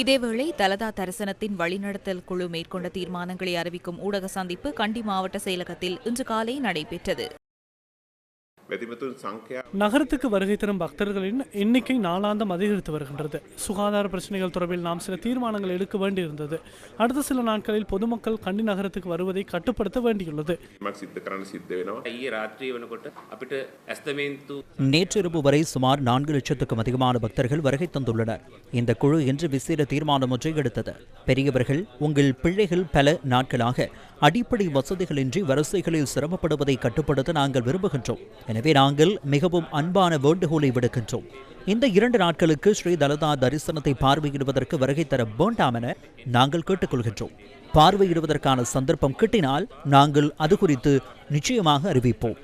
இதேவேளை தலதா தரிசனத்தின் வழிநடத்தல் குழு மேற்கொண்ட தீர்மானங்களை அறிவிக்கும் ஊடக சந்திப்பு கண்டி மாவட்ட செயலகத்தில் இன்று காலை நடைபெற்றது. நகரத்துக்கு வருகை தரும் பக்தர்களின் எண்ணிக்கை நாளாந்தம் அதிகரித்து வருகின்றது. சுகாதார பிரச்சனைகள் தொடர்பில் நாம் சில தீர்மானங்கள் எடுக்க வேண்டியிருந்தது. அடுத்த சில நாட்களில் பொதுமக்கள் கண்டி நகரத்துக்கு வருவதை கட்டுப்படுத்த வேண்டியுள்ளது. நேற்றிரவு வரை சுமார் நான்கு லட்சத்துக்கும் அதிகமான பக்தர்கள் வருகை தந்துள்ளனர். இந்த குழு இன்று விசேட தீர்மானம் ஒன்றை எடுத்தது. பெரியவர்கள் உங்கள் பிள்ளைகள் பல நாட்களாக அடிப்படை வசதிகளின்றி வரிசைகளில் சிரமப்படுவதை கட்டுப்படுத்த நாங்கள் விரும்புகின்றோம். எனவே நாங்கள் மிகவும் அன்பான வேண்டுகோளை விடுக்கின்றோம். இந்த இரண்டு நாட்களுக்கு ஸ்ரீ தலதா தரிசனத்தை பார்வையிடுவதற்கு வருகை தர வேண்டாம் என நாங்கள் கேட்டுக்கொள்கின்றோம். பார்வையிடுவதற்கான சந்தர்ப்பம் கிட்டினால் நாங்கள் அது குறித்து நிச்சயமாக அறிவிப்போம்.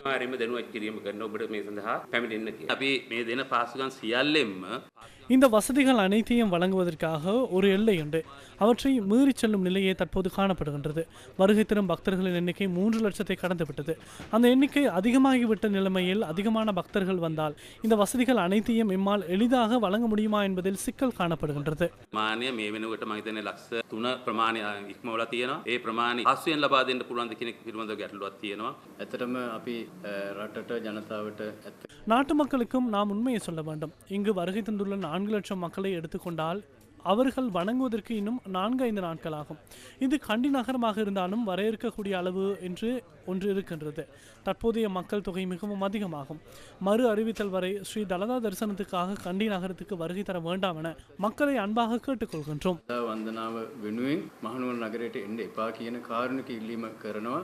இந்த வசதிகள் அனைத்தையும் வழங்குவதற்காக ஒரு எல்லை உண்டு. அவற்றை மீறி செல்லும் நிலையே தற்போது காணப்படுகின்றது. வருகை தரும் பக்தர்களின் எண்ணிக்கை மூன்று லட்சத்தை கடந்துவிட்டது. அந்த எண்ணிக்கை அதிகமாகிவிட்ட நிலைமையில் அதிகமான பக்தர்கள் வந்தால் இந்த வசதிகள் அனைத்தையும் எம்மா எம்மால் எளிதாக வழங்க முடியுமா என்பதில் சிக்கல் காணப்படுகின்றது මානය මේ වෙනකොට මම හිතන්නේ ලක්ෂ තුන ප්‍රමාණය ඉක්මවලා තියෙනවා. ඒ ප්‍රමාණය පස්වෙන් ලබා දෙන්න පුළුවන් ද කියන එක පිළිබඳව ගැටලුවක් තියෙනවා. ඇතටම අපි අ, රටට ජනතාවට ඇත්ත நாட்டு மக்களுக்கும் நாம் உண்மையை சொல்ல வேண்டும் இங்கு வருகை தந்துள்ள நான்கு லட்சம் மக்களை எடுத்துக்கொண்டால் அவர்கள் வணங்குவதற்கு இன்னும் நான்கு ஐந்து நாட்கள் ஆகும் இது கண்டி நகரமாக இருந்தாலும் வரையறுக்கக்கூடிய அளவு என்று ஒன்று இருக்கின்றது. தற்போதைய மக்கள் தொகை மிகவும் அதிகமாகும். மறு அறிவித்தல் வரை ஸ்ரீ தலதா தரிசனத்துக்காக கண்டி நகரத்துக்கு வருகை தர வேண்டாம் என மக்களை அன்பாக கேட்டுக்கொள்கின்றோம். வந்தனாவ வெண்ணுவேன் மகனூர் நகரத்தை எந்த எப்பாக்கியன காரணக்கு இல்லீம கரணவா?